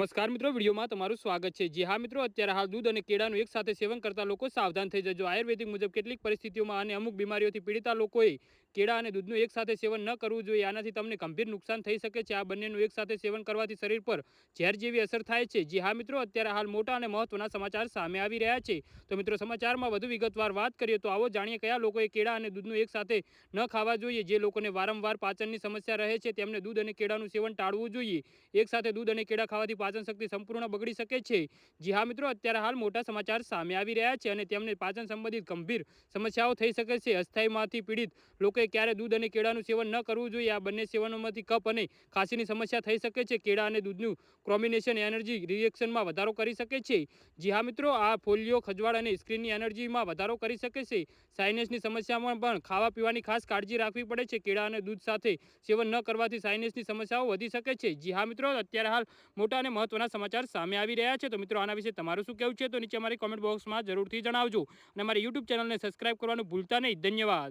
નમસ્કાર મિત્રો, વિડીયોમાં તમારું સ્વાગત છે. જી હા મિત્રો, અત્યારે હાલ દૂધ અને કેળાનું એક સાથે સેવન કરતા લોકો સાવધાન થઈ જજો. આયુર્વેદિક મુજબ કેટલીક પરિસ્થિતિઓમાં અને અમુક બીમારીઓથી પીડિતા લોકોએ કેળા અને દૂધનું એક સાથે સેવન ન કરવું જોઈએ. આનાથી તમને ગંભીર નુકસાન થઈ શકે છે. આ બંનેનું એક સાથે સેવન કરવાથી શરીર પર ઝેર જેવી અસર થાય છે. જી હા મિત્રો, અત્યારે હાલ મોટા અને મહત્વના સમાચાર સામે આવી રહ્યા છે. તો મિત્રો, સમાચારમાં વધુ વિગતવાર વાત કરીએ તો આવો જાણીએ કયા લોકોએ કેળા અને દૂધનું એક સાથે ન ખાવા જોઈએ. જે લોકોને વારંવાર પાચનની સમસ્યા રહે છે, તેમને દૂધ અને કેળાનું સેવન ટાળવું જોઈએ. એક સાથે દૂધ અને કેળા ખાવાથી પાચન શક્તિ સંપૂર્ણ બગડી શકે છે. જી હા મિત્રો, અત્યારે હાલ મોટા સમાચાર સામે આવી રહ્યા છે અને તેમને પાચન સંબંધિત ગંભીર સમસ્યાઓ થઈ શકે છે. અસ્થાયીમાંથી પીડિત લોકોએ ક્યારે દૂધ અને કેળાનું સેવન ન કરવું જોઈએ. આ બંને સેવનોમાંથી કપ અને ખાંસીની સમસ્યા થઈ શકે છે. કેળા અને દૂધનું ક્રોમિનેશન એનર્જી રિએક્શનમાં વધારો કરી શકે છે. જી હા મિત્રો, આ ફોલિયો ખજવાળ અને સ્ક્રીનની એનર્જીમાં વધારો કરી શકે છે. સાઇનસની સમસ્યામાં પણ ખાવા પીવાની ખાસ કાળજી રાખવી પડે છે. કેળા અને દૂધ સાથે સેવન ન કરવાથી સાઇનસની સમસ્યાઓ વધી શકે છે. જી હા મિત્રો, અત્યારે હાલ મોટા અને મહત્વના સમાચાર સામે આવી રહ્યા છે. તો મિત્રો, આના વિશે તમારું શું કહેવું છે? તો નીચે અમારી કોમેન્ટ બોક્સમાં જરૂરથી જણાવજો. અને અમારી યુટ્યુબ ચેનલને સબસ્ક્રાઈબ કરવાનું ભૂલતા નહીં. ધન્યવાદ.